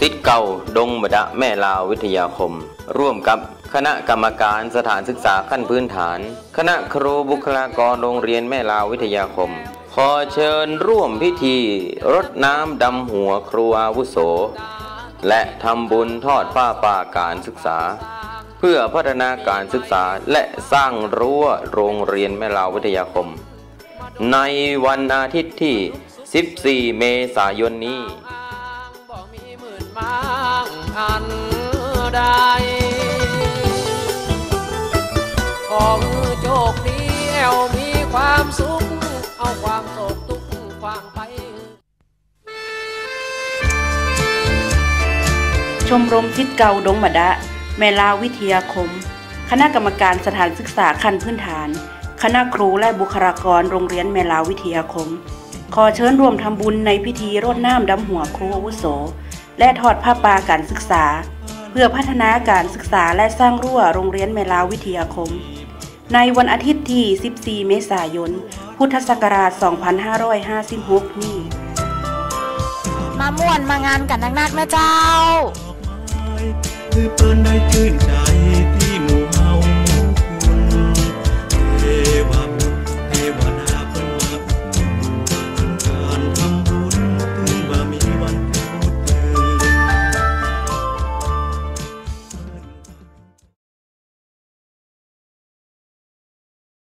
สิทธิ์เก่า ดงบดะแม่ลาววิทยาคม ร่วมกับคณะกรรมการสถานศึกษาขั้นพื้นฐาน คณะครูบุคลากรโรงเรียนแม่ลาววิทยาคม ขอเชิญร่วมพิธี รดน้ำดำหัวครูอาวุโส และทำบุญทอดผ้าป่าการศึกษา เพื่อพัฒนาการศึกษาและสร้างรั้วโรงเรียนแม่ลาววิทยาคม ในวันอาทิตย์ที่ 14 เมษายนนี้ ดขอมือโชคดีแอวมีความสุข เอาความโศกทุกข์ควางไป ชมรมทิศเก่าดงมะดะ แม่ลาวิทยาคม คณะกรรมการสถานศึกษาขั้นพื้นฐาน คณะครูและบุคลากรโรงเรียนแม่ลาวิทยาคม ขอเชิญร่วมทำบุญในพิธีรดน้ำดำหัวครูอาวุโสและทอดผ้าป่าการศึกษา พื่อพัฒนาการศึกษาและสร้างรั้วโรงเรียนเมลาววิทยาคม ในวันอาทิตย์ที่ 14 เมษายน พุทธศักราช 2556 นี้ มาม่วนมางานกันนักๆนะเจ้า คือเปิ้นได้ชื่นใจ